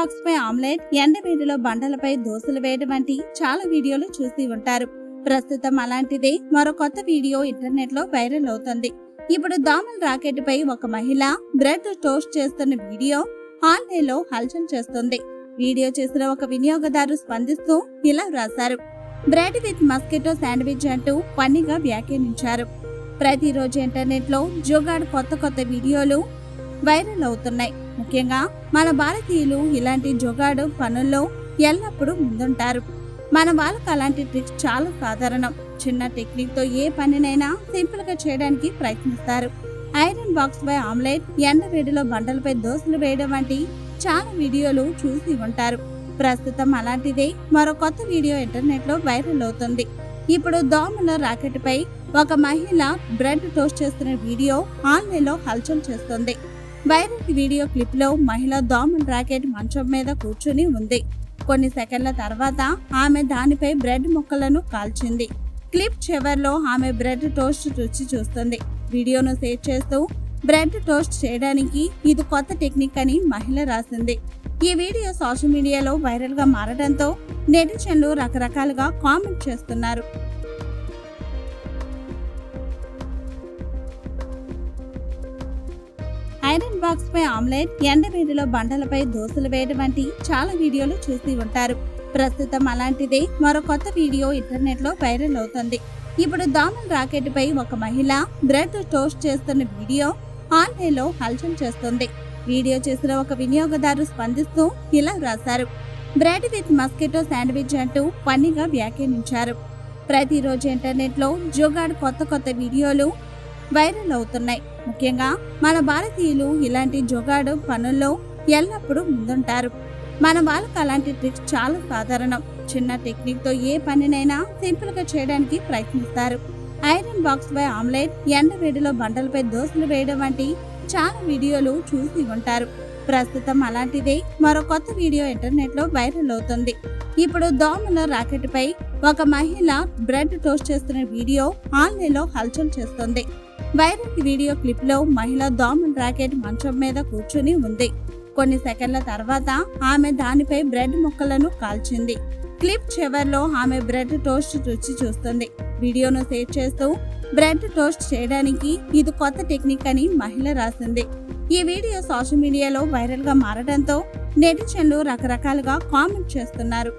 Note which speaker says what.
Speaker 1: Box పై omelette ఎండవేడిలో బండలపై దోశలు వేయడం వంటి చాలా వీడియోలు చూసి ఉంటారు. ప్రస్తుతం అలాంటిదే మరో కొత్త వీడియో ఇంటర్నెట్లో వైరల్ అవుతుంది. ఇప్పుడు దోమల రాకెట్ పై ఒక మహిళ బ్రెడ్ టోస్ట్ చేస్తున్న వీడియో ఆన్లైన్లో హల్చల్ చేస్తుంది. వీడియో చేసిన ఒక వినియోగదారు స్పందిస్తూ ఇలా రాశారు బ్రెడ్ విత్ మస్కిటో శాండ్విచ్ అంటూ ఫన్నీగా వ్యాఖ్యానించారు. ప్రతిరోజు ఇంటర్నెట్లో జోగాడ్ కొత్త కొత్త వీడియోలు వైరల్ అవుతున్నాయి. ముఖ్యంగా మన భారతీయులు ఇలాంటి జోగాడు పనుల్లో ఎల్లప్పుడూ ముందుంటారు. మన వాళ్ళకు అలాంటి ట్రిక్స్ చాలా సాధారణం. చిన్న టెక్నిక్తో ఏ పనినైనా సింపుల్గా చేయడానికి ప్రయత్నిస్తారు. ఐరన్ బాక్స్ పై ఆమ్లెట్ ఎండ వేడిలో బండలపై దోశలు వేయడం వంటి చాలా వీడియోలు చూసి ఉంటారు. ప్రస్తుతం అలాంటిదే మరో కొత్త వీడియో ఇంటర్నెట్లో వైరల్ అవుతుంది. ఇప్పుడు దోమల రాకెట్ పై ఒక మహిళ బ్రెడ్ టోస్ట్ చేస్తున్న వీడియో ఆన్లైన్లో హల్చల్ చేస్తుంది. వైరల్ వీడియో క్లిప్లో మహిళ దోమల రాకెట్ మంచం మీద కూర్చుని ఉంది. కొన్ని సెకండ్ల తర్వాత ఆమె దానిపై బ్రెడ్ ముక్కలను కాల్చింది. క్లిప్ చివర్లో ఆమె బ్రెడ్ టోస్ట్ రుచి చూస్తుంది. వీడియోను సేవ్ చేస్తూ బ్రెడ్ టోస్ట్ చేయడానికి ఇది కొత్త టెక్నిక్ అని మహిళ రాసింది. ఈ వీడియో సోషల్ మీడియాలో వైరల్గా మారడంతో నెటిజన్లు రకరకాలుగా కామెంట్ చేస్తున్నారు. ఐరన్ బాక్స్ పై ఆమ్లెట్ ఎండవేడిలో బండలపై దోశలు వేయడం వంటి చాలా వీడియోలు చూసి ఉంటారు. ప్రస్తుతం అలాంటిదే మరో కొత్త వీడియో ఇంటర్నెట్లో వైరల్ అవుతుంది. ఇప్పుడు దోమల రాకెట్ పై ఒక మహిళ బ్రెడ్ టోస్ట్ చేస్తున్న వీడియో ఆన్లైన్లో హల్చల్ చేస్తుంది. వీడియో చేసిన ఒక వినియోగదారు స్పందిస్తూ ఇలా రాశారు. బ్రెడ్ విత్ మస్కిటో శాండ్విచ్ అంటూ పన్నిగా వ్యాఖ్యానించారు. ప్రతిరోజు ఇంటర్నెట్లో జోగాడ్ కొత్త కొత్త వీడియోలు వైరల్ అవుతున్నాయి. ముఖ్యంగా మన భారతీయులు ఇలాంటి జోగాడు పనుల్లో ఎల్లప్పుడూ ముందుంటారు. మన వాళ్ళకు అలాంటి ట్రిక్స్ చాలా సాధారణం. చిన్న టెక్నిక్తో ఏ పనినైనా సింపుల్గా చేయడానికి ప్రయత్నిస్తారు. ఐరన్ బాక్స్ పై ఆమ్లెట్ ఎండ వేడిలో బండలపై దోశలు వేయడం వంటి చాలా వీడియోలు చూసి ఉంటారు. ప్రస్తుతం అలాంటిదే మరో కొత్త వీడియో ఇంటర్నెట్లో వైరల్ అవుతుంది. ఇప్పుడు దోమల రాకెట్ పై ఒక మహిళ బ్రెడ్ టోస్ట్ చేస్తున్న వీడియో ఆన్లైన్లో హల్చల్ చేస్తుంది. వైరల్ వీడియో క్లిప్లో మహిళ దోమల రాకెట్ మంచం మీద కూర్చుని ఉంది. కొన్ని సెకండ్ల తర్వాత ఆమె దానిపై బ్రెడ్ ముక్కలను కాల్చింది. క్లిప్ చివర్లో ఆమె బ్రెడ్ టోస్ట్ రుచి చూస్తుంది. వీడియోను షేర్ చేస్తూ బ్రెడ్ టోస్ట్ చేయడానికి ఇది కొత్త టెక్నిక్ అని మహిళ రాసింది. ఈ వీడియో సోషల్ మీడియాలో వైరల్గా మారడంతో నెటిజన్లు రకరకాలుగా కామెంట్ చేస్తున్నారు.